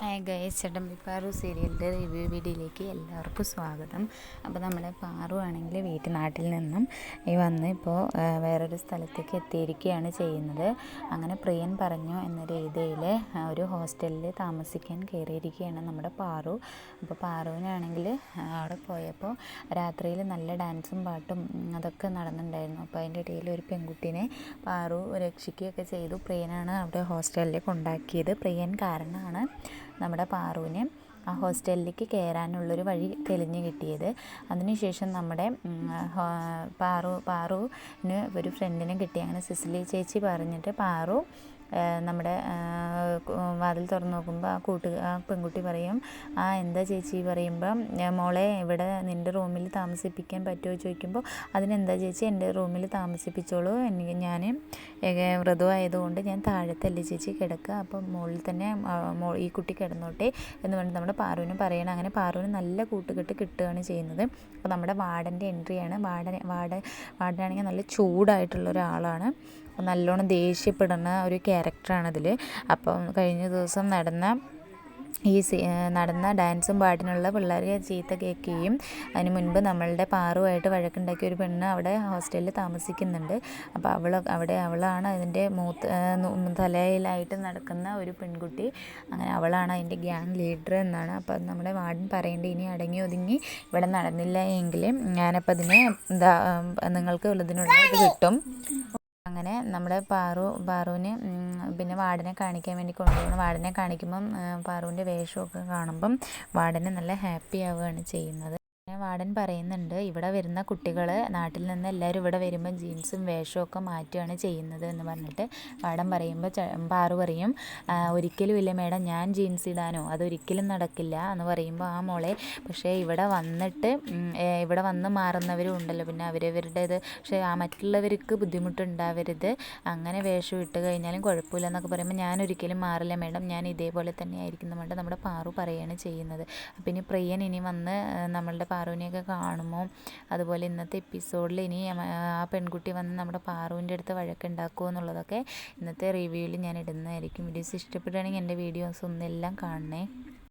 Hi guys Paru സീരിയലിന്റെ review വീഡിയോയിലേക്ക് എല്ലാവർക്കും സ്വാഗതം. അപ്പോൾ നമ്മുടെ പാറു ആണെങ്കിൽ വീട്ടു നാട്ടിൽ നിന്നും ഈ വന്ന് ഇപ്പോൾ വേറൊരു സ്ഥലത്തേക്ക് എത്തിയിരിക്കുകയാണ് ചെയ്യുന്നത്. അങ്ങനെ പ്രിയൻ പറഞ്ഞു എന്ന രീതിയിൽ ഒരു ഹോസ്റ്റലിൽ താമസിക്കാൻ കയറിയിരിക്കുകയാണ് നമ്മുടെ പാറു. അപ്പോൾ പാറുവിനാണെങ്കിൽ അവിടെ പോയപ്പോൾ രാത്രിയിൽ നല്ല ഡാൻസും പാട്ടും അതൊക്കെ നടന്നിട്ടുണ്ടായിരുന്നു. അപ്പോൾ അതിന്റെ ഇടയിൽ ഒരു പെൺകുട്ടീനെ പാറു രക്ഷിക്കുകയൊക്കെ ചെയ്തു. പ്രിയനാണ് അവിടെ ഹോസ്റ്റലിലേക്ക് കൊണ്ടാക്കിയത്. പ്രിയൻ കാരണമാണ് നമ്മുടെ പാറുവിനെ ആ ഹോസ്റ്റലിലേക്ക് കയറാനുള്ളൊരു വഴി തെളിഞ്ഞു കിട്ടിയത്. അതിനുശേഷം നമ്മുടെ പാറു പാറുവിന് ഒരു ഫ്രണ്ടിനെ കിട്ടി. അങ്ങനെ സിസിലി ചേച്ചി പറഞ്ഞിട്ട് പാറു നമ്മുടെ വാതിൽ തുറന്ന് നോക്കുമ്പോൾ ആ കൂട്ട് ആ പെൺകുട്ടി പറയും ആ എന്താ ചേച്ചി? പറയുമ്പം മോളെ ഇവിടെ നിന്റെ റൂമിൽ താമസിപ്പിക്കാൻ പറ്റുമോ ചോദിക്കുമ്പോൾ അതിനെന്താ ചേച്ചി? എന്റെ റൂമിൽ താമസിപ്പിച്ചോളൂ. എനിക്ക് ഞാൻ വ്രതമായതുകൊണ്ട് ഞാൻ താഴത്തല്ലേ ചേച്ചി കിടക്കുക അപ്പം മുകളിൽ തന്നെ ഈ കുട്ടി കിടന്നോട്ടെ എന്ന് പറഞ്ഞ് നമ്മുടെ പാറുവിന് പറയണം. അങ്ങനെ പാറുവിന് നല്ല കൂട്ടുകെട്ട് കിട്ടുകയാണ് ചെയ്യുന്നത്. അപ്പോൾ നമ്മുടെ വാർഡന്റെ എൻട്രിയാണ്. വാർഡൻ വാർഡൻ വാർഡനാണെങ്കിൽ നല്ല ചൂടായിട്ടുള്ള ഒരാളാണ്. നല്ലോണം ദേഷ്യപ്പെടുന്ന ഒരു ക്യാരക്ടറാണ് അതിൽ അപ്പം കഴിഞ്ഞ ദിവസം നടന്ന ഈ നടന്ന ഡാൻസും പാട്ടിനുള്ള പിള്ളേരെ ചീത്ത കേൾക്കുകയും അതിന് മുൻപ് നമ്മളുടെ പാറുമായിട്ട് വഴക്കുണ്ടാക്കിയ ഒരു പെണ്ണ് അവിടെ ഹോസ്റ്റലിൽ താമസിക്കുന്നുണ്ട്. അപ്പോൾ അവൾ അവിടെ അവളാണ് അതിന്റെ മൂത്ത് തലയിലായിട്ട് നടക്കുന്ന ഒരു പെൺകുട്ടി. അങ്ങനെ അവളാണ് അതിന്റെ ഗ്യാങ് ലീഡർ എന്നാണ്. അപ്പോൾ നമ്മുടെ വാർഡൻ പറയേണ്ടത് ഇനി അടങ്ങി ഒതുങ്ങി ഇവിടെ നടന്നില്ല എങ്കിൽ ഞാനപ്പോൾ അതിന് എന്താ നിങ്ങൾക്ക് ഉള്ളതിനുള്ള കിട്ടും. അങ്ങനെ നമ്മുടെ പാറു പാറുവിന് പിന്നെ വാർഡിനെ കാണിക്കാൻ വേണ്ടി കൊണ്ടുപോകണം വാർഡിനെ കാണിക്കുമ്പം പാറുവിന്റെ വേഷമൊക്കെ കാണുമ്പം വാർഡന് നല്ല ഹാപ്പി ആവുകയാണ് ചെയ്യുന്നത്. വാർഡൻ പറയുന്നുണ്ട് ഇവിടെ വരുന്ന കുട്ടികൾ നാട്ടിൽ നിന്ന് എല്ലാവരും ഇവിടെ വരുമ്പോൾ ജീൻസും വേഷവും ഒക്കെ മാറ്റുകയാണ് ചെയ്യുന്നത് എന്ന് പറഞ്ഞിട്ട് വാർഡൻ പറയുമ്പോൾ പാറു പറയും ഒരിക്കലും ഇല്ല മേഡം ഞാൻ ജീൻസ് ഇടാനോ അതൊരിക്കലും നടക്കില്ല എന്ന് പറയുമ്പോൾ ആ മോളെ പക്ഷേ ഇവിടെ വന്നിട്ട് ഇവിടെ വന്ന് മാറുന്നവരും ഉണ്ടല്ലോ പിന്നെ അവരവരുടേത് പക്ഷേ ആ മറ്റുള്ളവർക്ക് ബുദ്ധിമുട്ടുണ്ടാവരുത് അങ്ങനെ വേഷം ഇട്ട് കഴിഞ്ഞാലും കുഴപ്പമില്ല എന്നൊക്കെ പറയുമ്പോൾ ഞാൻ ഒരിക്കലും മാറില്ല മേഡം ഞാൻ ഇതേപോലെ തന്നെ ആയിരിക്കും നമ്മുടെ പാറു പറയുകയാണ് ചെയ്യുന്നത്. ഇനി പ്രിയൻ ഇനി വന്ന് നമ്മളുടെ പാറുവിനെയൊക്കെ കാണുമോ അതുപോലെ ഇന്നത്തെ എപ്പിസോഡിൽ ഇനി ആ പെൺകുട്ടി വന്ന് നമ്മുടെ പാറുവിന്റെ അടുത്ത് വഴക്കുണ്ടാക്കുമോ എന്നുള്ളതൊക്കെ ഇന്നത്തെ റിവ്യൂവിൽ ഞാൻ ഇടുന്നതായിരിക്കും. വീഡിയോസ് ഇഷ്ടപ്പെടുകയാണെങ്കിൽ എന്റെ വീഡിയോസ് ഒന്നെല്ലാം കാണണേ.